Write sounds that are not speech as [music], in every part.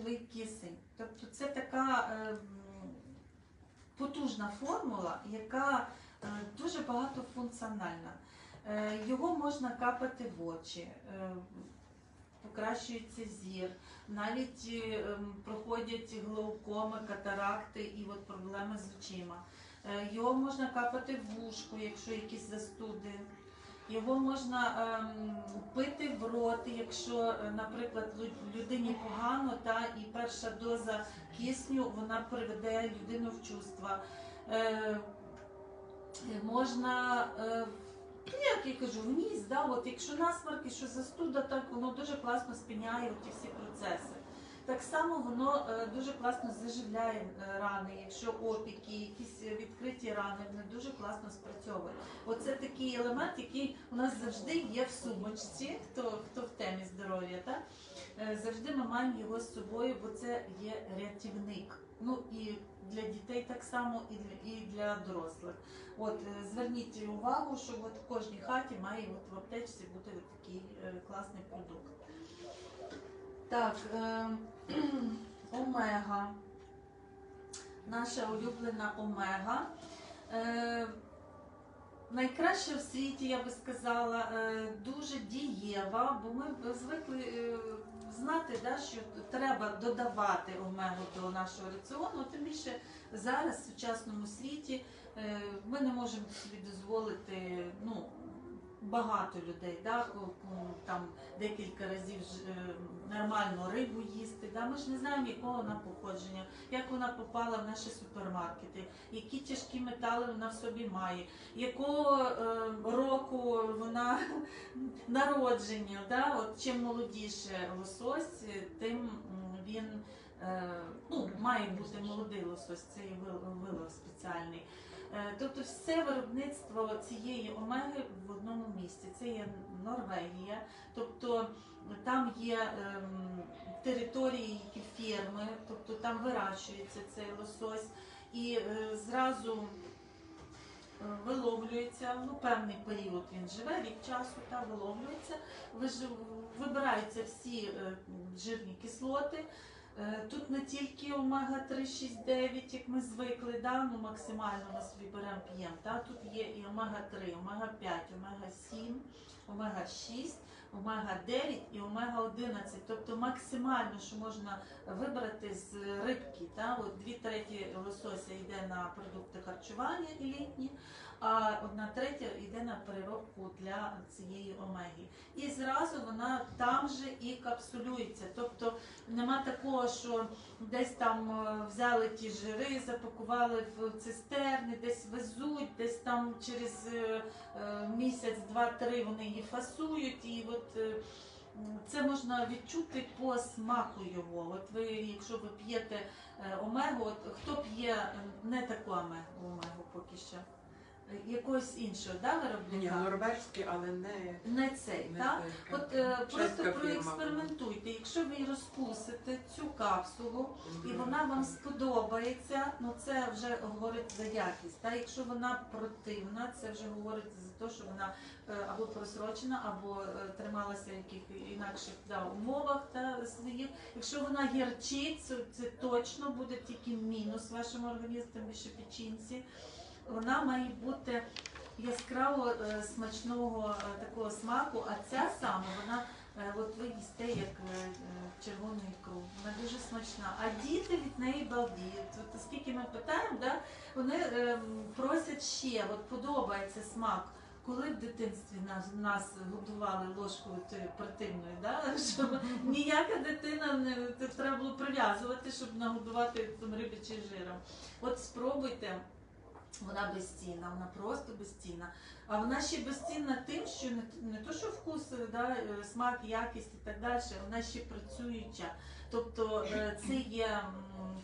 живий кисень. Тобто це така е, потужна формула, яка е, дуже багатофункціональна. Е, Його можна капати в очі, покращується зір, навіть проходять глаукоми, катаракти і от проблеми з очима. Його можна капати в вушку, якщо якісь застуди. Його можна ем, пити в рот, якщо, е, наприклад, людині погано, та і перша доза кисню вона приведе людину в чувства. Е, можна, е, ну, як я кажу, в ніс, да, от якщо насморк, що застуда, так воно дуже класно спиняє ті всі процеси. Так само воно е, дуже класно заживляє е, рани, якщо опіки, якісь відкриті рани, вони дуже класно спрацьовують. Оце такий елемент, який у нас завжди є в сумочці, хто, хто в темі здоров'я. Так? Е, Завжди ми маємо його з собою, бо це є рятівник. Ну і для дітей так само, і для, і для дорослих. От зверніть увагу, що от в кожній хаті має от в аптечці бути такий класний продукт. Так, е, [clears throat] омега. Наша улюблена омега. Е, найкраща в світі, я би сказала, е, дуже дієва, бо ми звикли е, знати, да, що треба додавати омегу до нашого раціону, тим більше зараз в сучасному світі е, ми не можемо собі дозволити ну, багато людей, да, там декілька разів е, нормально рибу їсти. Да? Ми ж не знаємо, якого вона походження, як вона попала в наші супермаркети, які тяжкі метали вона в собі має, якого е, року вона [laughs] народження. Да? От, чим молодіше лосось, тим він е, ну, має бути молодий лосось, це є вилов спеціальний. Е, Тобто все виробництво цієї омеги в одному місці. Це є Норвегія, тобто там є ем, території, ферми, тобто там вирощується цей лосось і е, зразу е, виловлюється, ну певний період він живе, рік часу та виловлюється, вибираються всі е, жирні кислоти. Е, Тут не тільки омега-3, 6, 9, як ми звикли, да? ну, максимально ми собі беремо п'ємо. Да? Тут є і омега-3, омега-5, омега-7, омега-6, омега-9 і омега-11. Тобто максимально, що можна вибрати з рибки. Да? От дві треті лосося йде на продукти харчування і літні, а одна третя йде на переробку для цієї омеги. І зразу вона там же і капсулюється. Тобто Нема такого, що десь там е, взяли ті жири, запакували в цистерни, десь везуть, десь там через е, е, місяць, два-три вони її фасують. І от е, м, це можна відчути по смаку його. От ви, якщо ви п'єте е, омегу, от хто п'є е, не таку омегу, омегу поки що, е, якогось іншого, да, Ні, норвежський, але не, Не цей, не так? цей. От е, просто проекспериментуйте. Якщо ви розкусите цю капсулу і вона вам сподобається, ну це вже говорить за якість. Та якщо вона противна, це вже говорить те, що вона е, або просрочена, або е, трималася в яких інакших да, умовах та своїх. Якщо вона гірчить, це, точно буде тільки мінус вашому організму, більше печінці. Вона має бути яскраво е, смачного такого смаку, а ця саме вона. От ви їсте як червону ікру, вона дуже смачна. А діти від неї балдіють. От оскільки ми питаємо, да, вони ем, просять ще, от подобається смак. Коли в дитинстві нас, нас годували ложкою тою противною, да, [laughs] що ніяка дитина не треба було прив'язувати, щоб нагодувати там рибячим жиром. От спробуйте. Вона безцінна, вона просто безцінна. А вона ще безцінна тим, що не, не то, що вкус, да, е, смак, якість і так далі, вона ще працююча. Тобто е, це є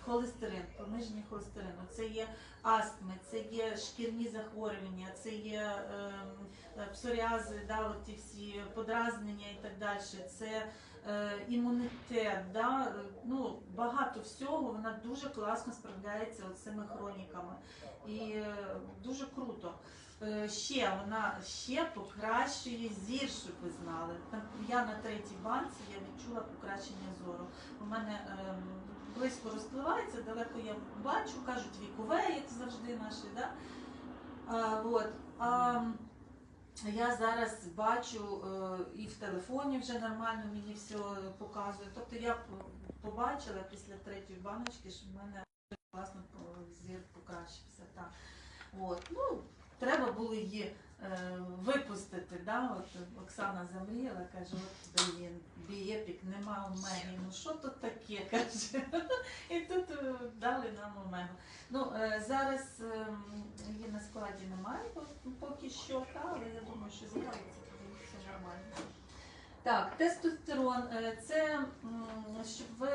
холестерин, пониження холестерину, це є астми, це є шкірні захворювання, це є ем, е, псоріази, да, ті всі подразнення і так далі. Це е, імунітет, да, ну, багато всього. Вона дуже класно справляється з цими хроніками. І дуже круто. Е, Ще вона ще покращує зір, щоб ви знали. Я на третій банці я відчула покращення зору. У мене ем, близько розпливається, далеко я бачу, кажуть вікове, як завжди наші, да? А, от. а, я зараз бачу е, і в телефоні вже нормально мені все показує. Тобто я побачила після третьої баночки, що в мене класно зір покращився. Так. От. Ну, треба було її е, випустити. Да? От Оксана замріяла, каже, от блін, бієпік, нема омеги. Ну що тут таке? [laughs] каже. І тут е, дали нам омегу. Ну, е, зараз ем, її на складі немає по- поки що, та, але я думаю, що з'явиться, все нормально. Так, тестостерон е, це, щоб ви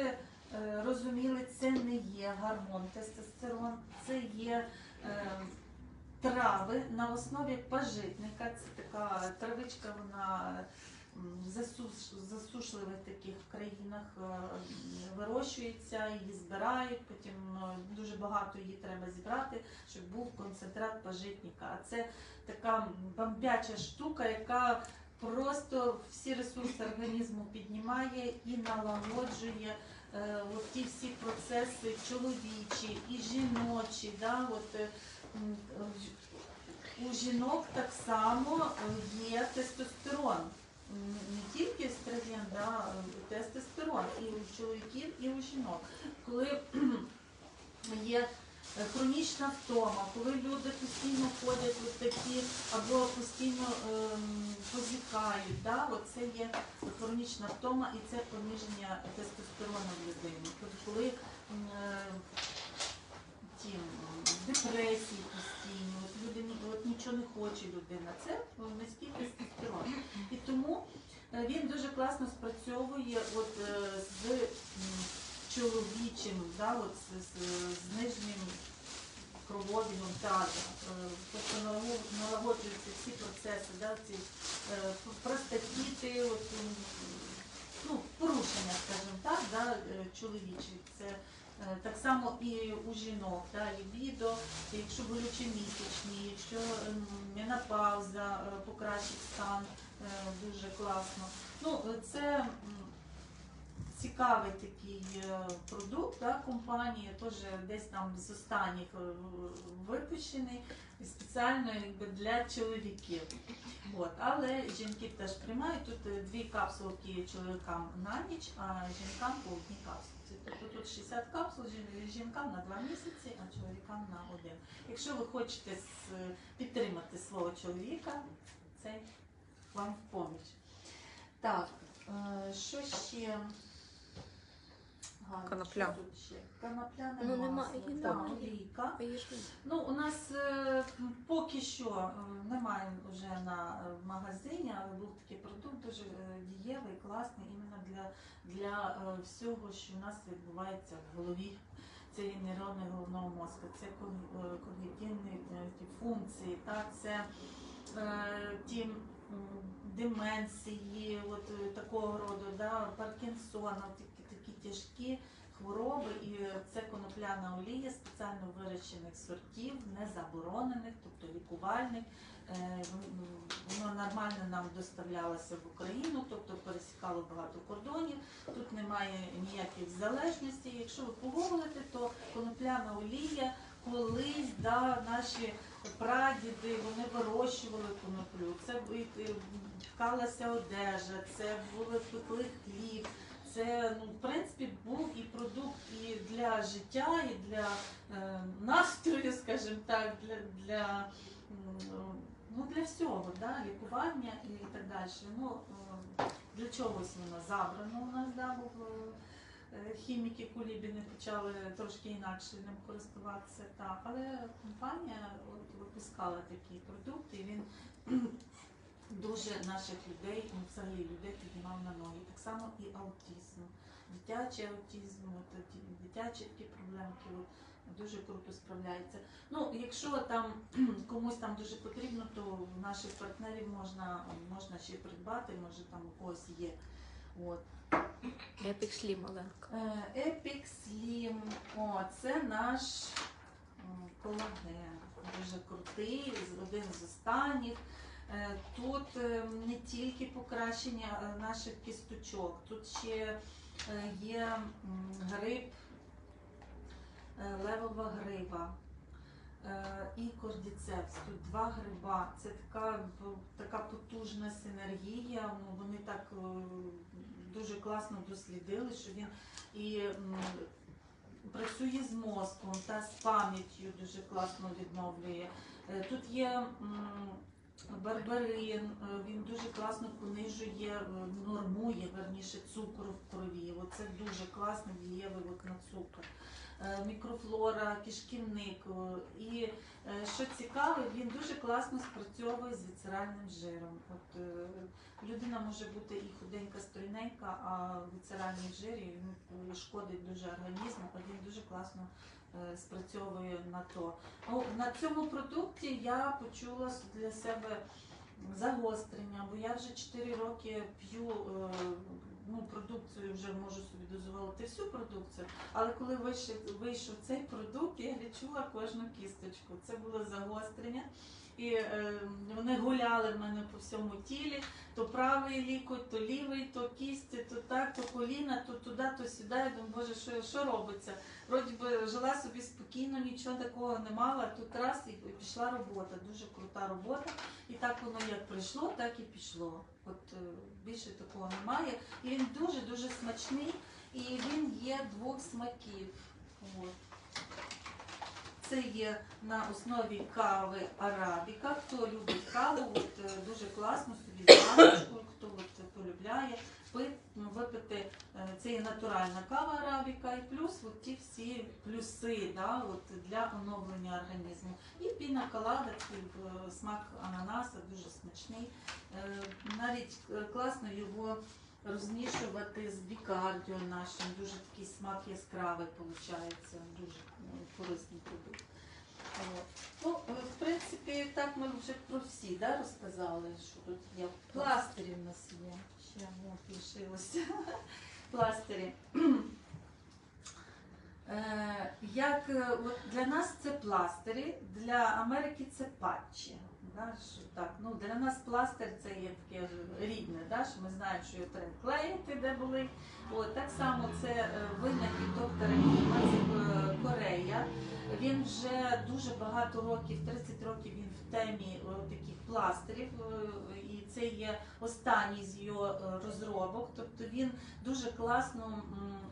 е, розуміли, це не є гормон. Тестостерон це є е, трави на основі пажитника. Це така травичка, вона засуш, засушливих таких країнах е, вирощується, її збирають, потім е, дуже багато її треба зібрати, щоб був концентрат пажитника. А це така бомбяча штука, яка просто всі ресурси організму піднімає і налагоджує е, ті всі процеси чоловічі і жіночі. Да, от, е, у жінок так само е, є тестостерон. Не тільки естроген, да, е, тестостерон і у чоловіків, і у жінок. Коли [clears throat] є е, хронічна втома, коли люди постійно ходять от такі або постійно ем, позікають, да, от це є хронічна втома і це пониження тестостерону в людині. Тобто коли м, е, ті, м, депресії постійні, от люди от нічого не хоче людина, це низький тестостерон. І тому е, він дуже класно спрацьовує от, е, з чоловічим, да, от, з, з, з нижнім кровообігом таза. Е, Тобто налагоджуються всі процеси, да, ці е, простатіти, от, ну, порушення, скажімо так, да, е, чоловічі. Це е, так само і у жінок, да, лібідо, якщо болючі місячні, якщо ем, менопауза е, покращить стан, е, дуже класно. Ну, е, це цікавий такий е, продукт да, компанії, теж десь там з останніх е, випущений спеціально якби, для чоловіків. От. Але жінки теж приймають тут е, дві капсулки чоловікам на ніч, а жінкам по одній капсулці. Тобто тут 60 капсул жінкам на 2 місяці, а чоловікам на один. Якщо ви хочете підтримати свого чоловіка, це вам в поміч. Так, е, що ще? Галя, Конопля. що тут ще? Конопляне Ну, масло, немає, її так, немає. олійка. Ну, у нас е, поки що е, немає вже на е, в магазині, але був такий продукт дуже е, дієвий, класний іменно для, для е, всього, що у нас відбувається в голові. Це є нейрони головного мозку, це ког- е, когнітивні е, ті функції, так, це е, ті м, деменції, от е, такого роду, да, Паркінсона, такі тяжкі хвороби, і це конопляна олія спеціально вирощених сортів, не заборонених, тобто лікувальних. Е, Воно нормально нам доставлялося в Україну, тобто пересікало багато кордонів. Тут немає ніяких залежностей. Якщо ви погуглите, то конопляна олія колись да, наші прадіди вони вирощували коноплю. Це ткалася одежа, це були пекли хліб. Це ну, в принципі був і продукт і для життя, і для е, настрою, скажімо так, для, для, ну, для всього, да, лікування і так далі. Ну, е, для чогось воно забрано у нас, да, бо е, хіміки кулібіни почали трошки інакше ним користуватися. Так. Але компанія от, випускала такий продукт, і він дуже наших людей, ну, взагалі людей піднімав на ноги. Так само і аутизм, дитячий аутизм, дитячі такі проблемки. Дуже круто справляється. Ну, якщо там [clears throat] комусь там дуже потрібно, то в наших партнерів можна, можна ще придбати, може там у когось є. От. Epic Slim, Оленка. Е, Epic Slim. О, це наш колаген. Дуже крутий, один з останніх. Е, Тут е, не тільки покращення е, наших кісточок, тут ще є гриб, левова грива. е, І кордіцепс. Тут два гриба. Це така, така потужна синергія. Ну, Вони так дуже класно дослідили, що він і працює з мозком та з пам'яттю дуже класно відновлює. Тут є барбарин, е, він дуже класно понижує, е, нормує верніше цукор в крові. Оце дуже класно дієвий от на цукор. Е, Мікрофлора, кишківник. І що цікаве, він дуже класно спрацьовує з віцеральним жиром. От, людина може бути і худенька, стройненька, а віцеральний жир е, шкодить дуже організму, а він дуже класно спрацьовує на то. Ну, на цьому продукті я почула для себе загострення, бо я вже 4 роки п'ю е, ну, продукцію, вже можу собі дозволити всю продукцію. Але коли вийшов, вийшов цей продукт, я відчула кожну кісточку. Це було загострення. І е, вони гуляли в мене по всьому тілі, то правий лікоть, то лівий, то кісті, то так, то коліна, то туди, то сюди. Я думаю, боже, що, що робиться? Вроді би жила собі спокійно, нічого такого не мала. Тут раз і пішла робота, дуже крута робота. І так воно як прийшло, так і пішло. От е, більше такого немає. І він дуже дуже смачний, і він є двох смаків. От. Це є на основі кави арабіка. Хто любить каву, от, е, дуже класно собі зранку, хто от, полюбляє ну, випити. е, Це є натуральна кава арабіка, і плюс от ті всі плюси да, от, для оновлення організму. І піна колада, е, смак ананаса, дуже смачний. Навіть класно його розмішувати з бікардіо нашим. Дуже такий смак яскравий виходить, дуже ну, корисний продукт. Ну, е, в принципі, так ми вже про всі да, розказали, що тут є. Пластирі в нас є. Ще от, лишилося. [laughs] Пластирі. [clears throat] Е, Як е, для нас це пластирі, для Америки це патчі. Да, що так, ну для нас пластир це є таке рідне, да, що ми знаємо, що його треба клеїти, де були. От, так само це е, винахід доктора Кіма, е, Корея. Він вже дуже багато років, 30 років він в темі е, таких пластирів, і це є останній з його розробок. Тобто він дуже класно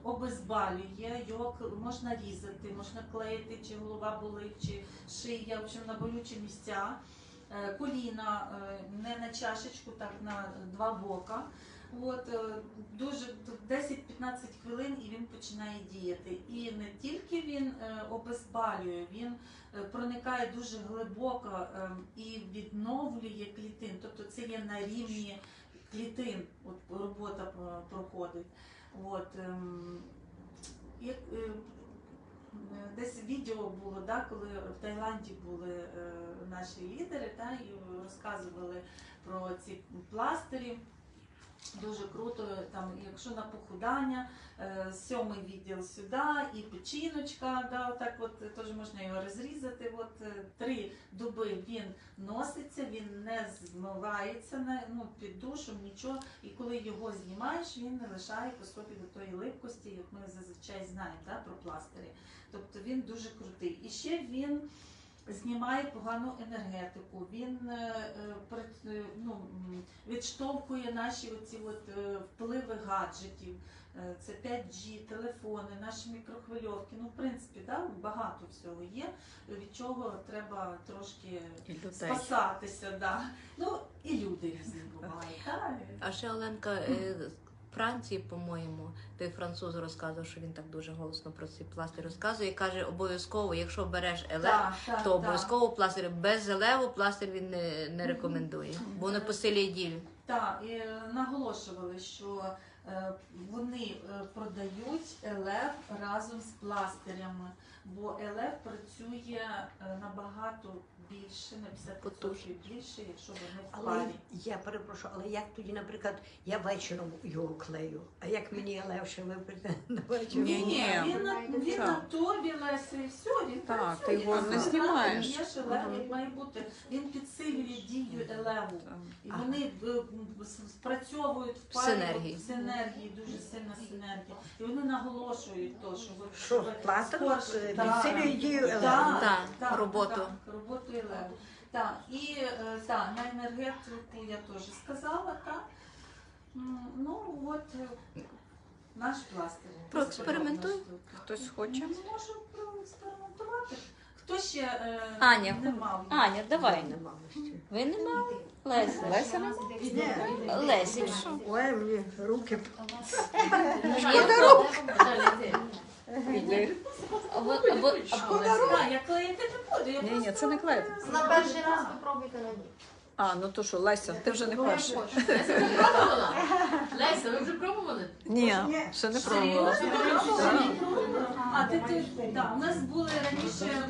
обезбалює, його можна різати, можна клеїти, чи голова болить, чи шия, в общем, на болючі місця. Е, Коліна е, не на чашечку, так на два бока. От, е, дуже 10-15 хвилин і він починає діяти. І не тільки він обезбалює, він проникає дуже глибоко і відновлює клітин. Тобто це є на рівні клітин, от робота проходить. От, ем, Десь відео було, да, коли в Таїланді були е, наші лідери та, і розказували про ці пластирі. Дуже круто, там, якщо на похудання, е, сьомий відділ сюди, і печіночка, да, так от теж можна його розрізати. От е, три доби він носиться, він не змивається ну, під душем, нічого. І коли його знімаєш, він не лишає по собі до тої липкості, як ми зазвичай знаємо да, про пластирі. Тобто він дуже крутий. І ще він знімає погану енергетику, він е, е, е, ну, відштовхує наші оці от, впливи гаджетів. Це 5G, телефони, наші мікрохвильовки. Ну, в принципі, да, багато всього є, від чого треба трошки спасатися. Да. Ну, і люди різні [laughs] бувають. А ще Оленка Франції, по-моєму, той француз розказував, що він так дуже голосно про ці пластир розказує. І каже, обов'язково, якщо береш елев, Так, так, то обов'язково пластир без елеву пластир він не, не рекомендує, бо воно посилює дію. Так, і е, наголошували, що е, вони е, продають елев разом з пластирями. бо ЛФ працює набагато більше, на 50% більше, якщо вони в Але парі. я перепрошую, але як тоді, наприклад, я вечором його клею, а як мені легше випити [laughs] на вечір? Ні, ні. він на він Так. на тобі Леся і все, він Так, працює. ти його не знімаєш. Є ж елев, як має бути. Він підсилює дію елеву. І Ага. вони е, м, с- спрацьовують в парі синергії. в синергії, дуже сильна синергія. І вони наголошують то, що ви Що, ви пластир скорше- Так. підсилює дію Так, електро? Так, так, роботу. Так, роботу елеву. Так, і е, так, на енергетику я теж сказала, так. Ну, от е, наш пластир. Проекспериментуй. Хтось хоче? Ну, Можу проекспериментувати. Хто ще е, Аня, не мав? Аня, давай. Нема ще. Ви не мали? Леся. Леся? Леся. Ой, мені руки. Я клеїти не буду. Я Ні, ні, це не клеїти. На перший раз попробуйте на ній. А, ну то що, Леся, ти вже не перша. Леся вже пробувала? Леся, ви вже пробували? Ні, ще не пробувала. А ти ти так, у нас були раніше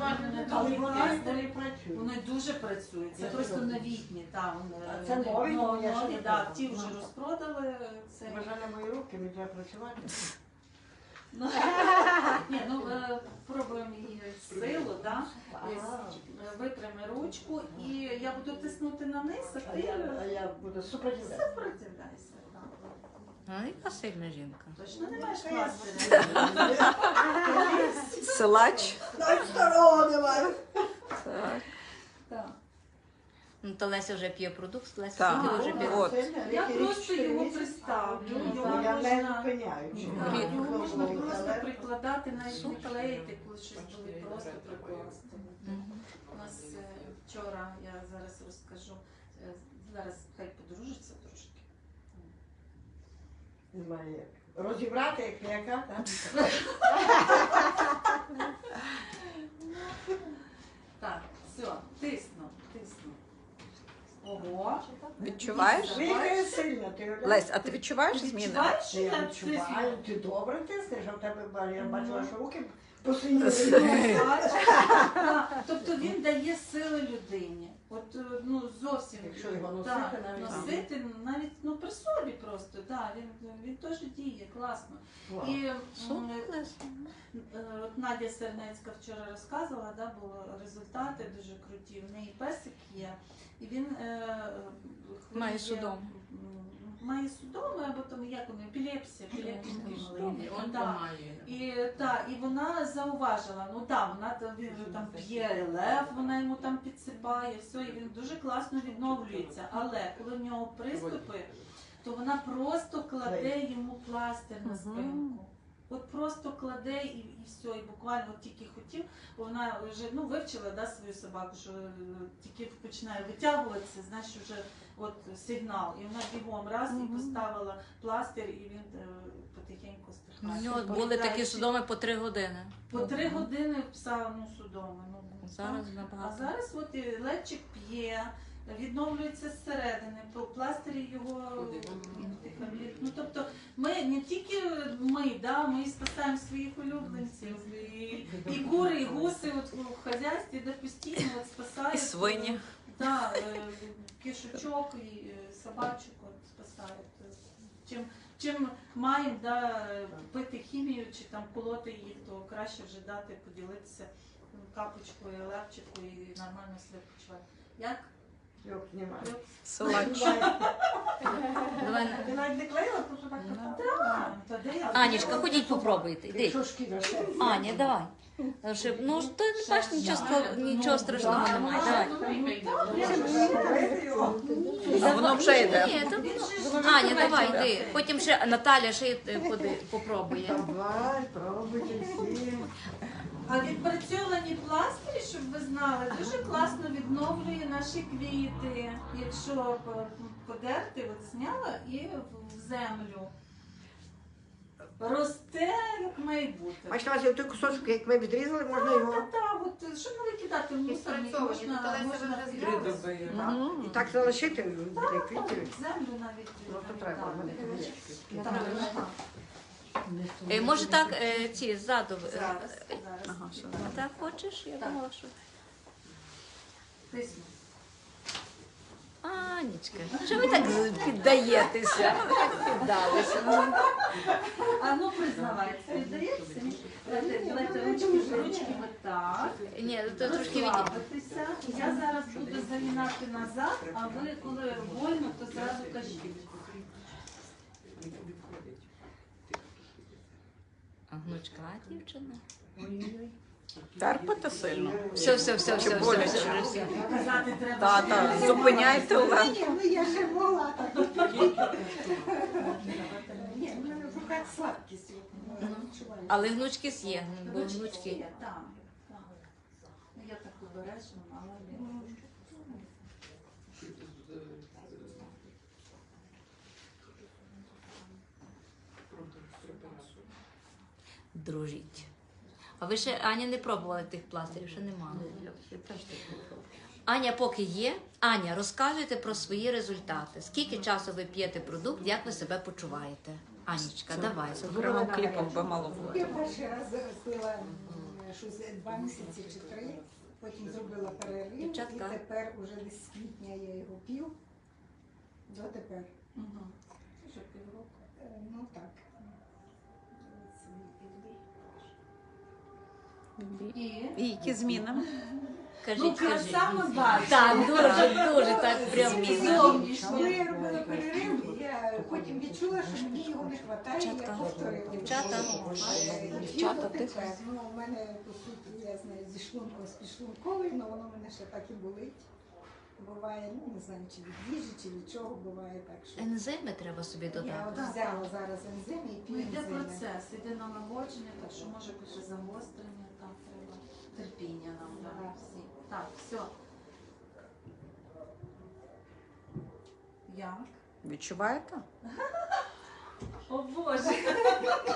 нові пластирі. Вони дуже працюють. Це просто новітні. Там А це нові? нові, Я ще не да, ті вже розпродали. Це Бажання мої руки, мені треба працювати. Ну, [laughs] ні, ну е, пробуємо її силу, да? Ось, е, Випрями ручку і я буду тиснути на низ, а А ти я, а я буду супротивляти. сопротивляйся. так. А, яка сильна жінка. Точно не маєш пластиря? Силач. Навіть старого немає. Так. Ну, то Леся вже п'є продукт, Леся Так. скільки вже п'є? От. Я просто його приставлю. Його Я не можна, зупиняю. так, його можна просто прикладати, навіть не клеїти, коли щось буде просто прикласти. Мгм. У нас е, вчора, я зараз розкажу, е, зараз хай подружиться трошки. Немає як. Розібрати, як яка, так? [laughs] [laughs] Так, все, тисну. Ого. Відчуваєш? Виграє сильно, ти? Лесь, а ти відчуваєш зміни? Відчуваєш, що Я я відчуваю, ти добре тиснеш, а в тебе ба- я Ну. бачила, що руки посиніли. Так, [laughs] Тобто він дає сили людині. От е, ну зовсім Якщо його носити, так, навіть. носити навіть ну при собі да, він, він теж діє класно. Вау. І м, е, от Надя Сернецька вчора розказувала, да, були результати дуже круті. В неї песик є, і він е, хворіє, Має судом. Має судоми, або там як вони, епілепсія, епілепсія маленький. Он Да. І та, і вона зауважила, ну так, вона там він там п'є лев, вона йому там підсипає, все, і він дуже класно відновлюється. Але коли в нього приступи, то вона просто кладе йому пластир на спинку. От просто кладе і, і все, і буквально от тільки хотів, бо вона вже ну вивчила да, свою собаку, що е, тільки починає витягуватися, знаєш, вже от сигнал. І вона бігом раз і поставила пластир, і він е, потихеньку У нього були такі судоми по три години. по три години пса ну, судоми. Ну, Зараз А зараз от і лечик п'є, відновлюється зсередини, пластирі його Ну тобто ми не тільки ми, да, ми спасаємо своїх улюбленців. І, і кури, і гуси от в хазяйстві де постійно от спасають. І свині. Да, е, і е, собачок от спасають. Чим, чим маємо да, пити хімію чи там колоти їх, то краще вже дати, поділитися капочкою, левчикою і нормально себе почувати. Як? Йок, знімаю. Силач. Давай. Ти навіть не клеїла, просто так? Так, то де я? Анічка, ходіть попробуйте. Йди. Аня, давай. Щоб- Ну, ти не бачиш, нічого, страшного немає. Давай. Клеїти його. А воно вже йде. Ні, воно- Аня, давай, йди. Потім ще Наталя ще й, е, ходи, попробує. Давай, пробуйте всі. А відпрацьовані пластирі, щоб ви знали, дуже класно відновлює наші квіти. Якщо подерти, от зняла і в- землю. Росте, як має бути. Бачите, у вас є той кусочок, як ми відрізали, можна його. Так, от щоб не викидати в мусорник, Відпрацьовані, можна, то Леся можна вже в. Так. І так залишити Так, квітів. землю навіть. Ну, то треба. Так, так. Е, може так, е, ці ззаду. е, Зараз, зараз. Ага, що А так хочеш? Я Так. думала, що. Тисну. Анічка, що ви так піддаєтеся? Ну, ви так піддалися. А ну признавайтесь, піддається? Давайте, ручки, ручки отак. Ні, то трошки від... Розслабитися. Я зараз буду замінати назад, а ви коли больно, то зразу кажіть. А гнучка дівчина. Терпите сильно. Все, все, все, все, все, боляче? все, все. Та, та, зупиняйте Олену. Ні, ну я ще була так. Ні, в мене в руках слабкість. Ну. Але гнучки є, бо гнучки. Ну, Я так обережно, але Дружіть. А ви ще Аня не пробували тих пластирів, ще немає. Я теж так пробувала. Аня поки є. Аня, розказуйте про свої результати. Скільки часу ви п'єте продукт, як ви себе почуваєте? Анічка, давай. Окремим кліпом би мало бути. Я перший раз пила щось два місяці чи три, потім зробила перерив, Дівчатка. і тепер уже десь з квітня я його п'ю. Дотепер. Угу. Е, Ну так. І? І які зміни? Ну, Кажіть, кажіть. краса ми бачимо. Так, дуже, дуже так прям. Коли я перерив, я потім відчула, що мені його не вистачає, я повторила. Дівчата. Дівчата, тихо. Ну, у мене, по суті, я знаю, зі шлунком з підшлунковою, але воно мене ще так і болить. Буває, ну не знаю, чи від їжі, чи від чого, буває так, що. Ензими треба собі Я додати. от взяла зараз ензими і Ну, йде ензими. процес, йде налагодження, так що може бути загострення, терпіння нам да, всі. Так, все. Як? Відчуваєте? О Боже!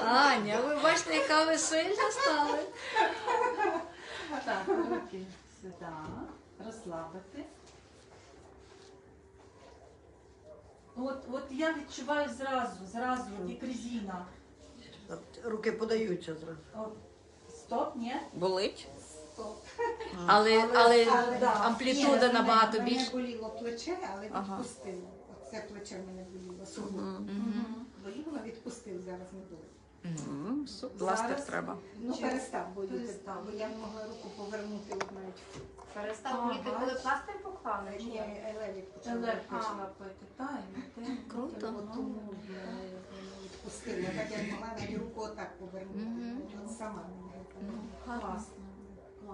Аня, ви бачите, яка ви сильна стали. Так, руки сюди, розслабити. От, от я відчуваю зразу, зразу, як резина. Руки подаються зразу. От, стоп, ні? Болить? Але, але да. амплітуда Ні, набагато мене- більше. Мене боліло плече, але Ага. відпустило. Оце плече в мене боліло. Сугло. Мгм. Боліло, відпустив, зараз не болить. М, су- Пластир Зараз- треба. Ну, перестав боліти, перестав. бо я могла руку повернути от навіть. Перестав боліти, коли пластир поклали? Ні, елевік почав. Елек почала пити, та, і те. Круто. Тому мене воно відпустило. Так я могла навіть руку отак повернути. Мгм. От сама мене. Класно.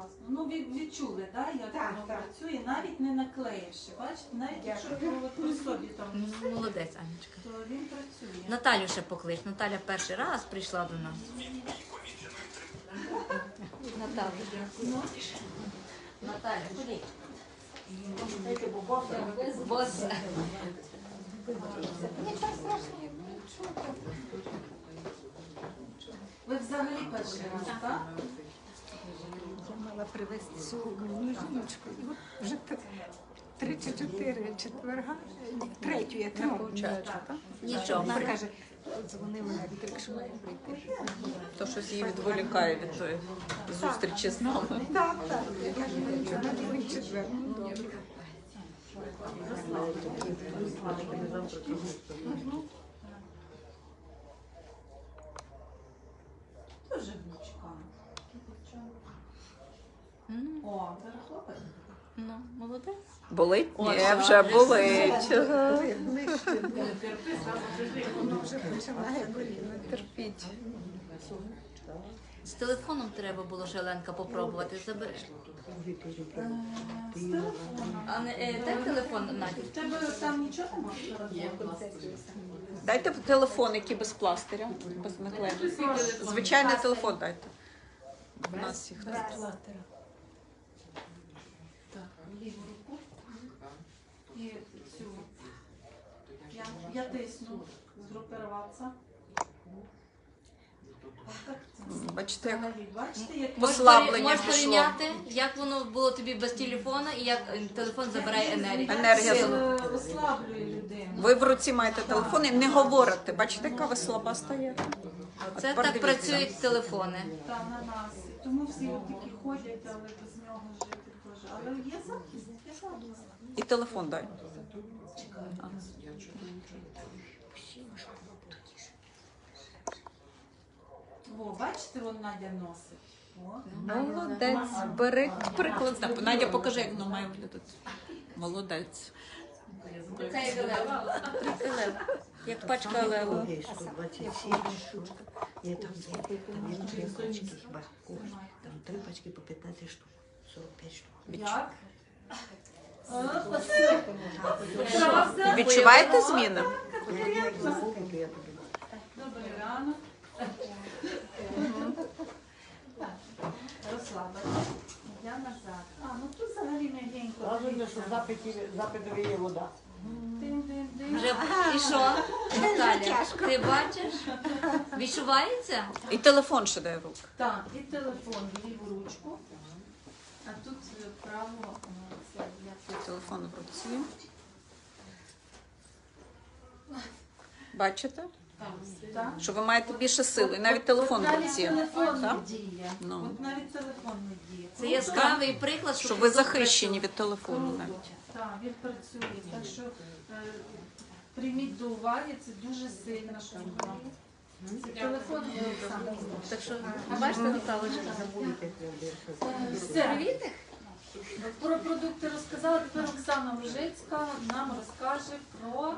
Класно. Ну, ви відчули, да, як Так, воно так. працює, навіть не наклеївши. Бачите, навіть якщо Дякую. от при собі там, Ну, Молодець, Анечка. то він працює. Наталю ще поклич. Наталя перший раз прийшла до нас. Наталя. Ну, Наталя, ходіть. Бос. ви взагалі перший раз, так? Мала привезти сьогодні жіночку. І от вже три чи чотири четверга, третю я тримаю. Нічого. Вона каже, дзвонила на Вітрик, що має прийти. То щось її відволікає від тої зустрічі з нами. Так, так. Я кажу, ну нічого, на другий четвер. Ну, добре. Дуже гнучка. М, О, зараз хлопець. Ну, молодець. Болить? О, Ні, вже болить. Воно вже починає боліти. Терпіть. З телефоном треба було ще Оленка попробувати. Забери. Е, З телефоном. А не е, дай телефон Наді. В тебе там нічого немає? Є. Дайте телефон, який без пластиря, без наклеєння. Звичайний телефон дайте. У нас їх Так, ліву І цю. Я, я тисну. Згрупуватися. Бачите, як Бачите, як Пос- Послаблення Можеш пішло. порівняти, як воно було тобі без телефона і як е, телефон забирає енергію. Енергія Це, з- е, ослаблює людину. ви в руці маєте телефон і не говорите. Бачите, яка ви слаба? Оце тепер так дивіться. працюють телефони. Та на нас. Тому всі такі ходять, але без нього жити теж. Але є захист, є захист. І телефон дай. Во, бачите, вон Надя носить. О. Молодець. Бери приклад. неба. Надя, покажи, як воно має виглядати. Молодець. Це як лева. Як пачка леву. Ой, 127 штук. Є там, є, там є три пачки хіба. Ось, Там три пачки по 15 штук. 45 штук. Як? О, оце. Правда? Відчуваєте зміни? Я як замовлю, я тобі. Добрий ранок. Розслабилась. Я назад. А, ну тут взагалі м'ягенько. Розумію, що в запиті, запитові є вода. Вже і що? Наталя, ти бачиш? Відчувається? І телефон ще дай в руки. Так, і телефон в ліву ручку. А тут е, право е, це як Телефон в руці. Бачите? так. Що ви маєте більше сили, навіть телефон в навіть руці. телефон не Так? діє. Ну. От навіть телефон не діє. Це яскравий приклад, що Що ви Христос захищені від телефону Круто. Так, він працює. Так що е, прийміть до уваги, це дуже сильна штука. Це телефон і Олександр. Так що, бачите, Наталочка? Все. Про продукти розказала. Тепер Оксана Мужицька нам розкаже про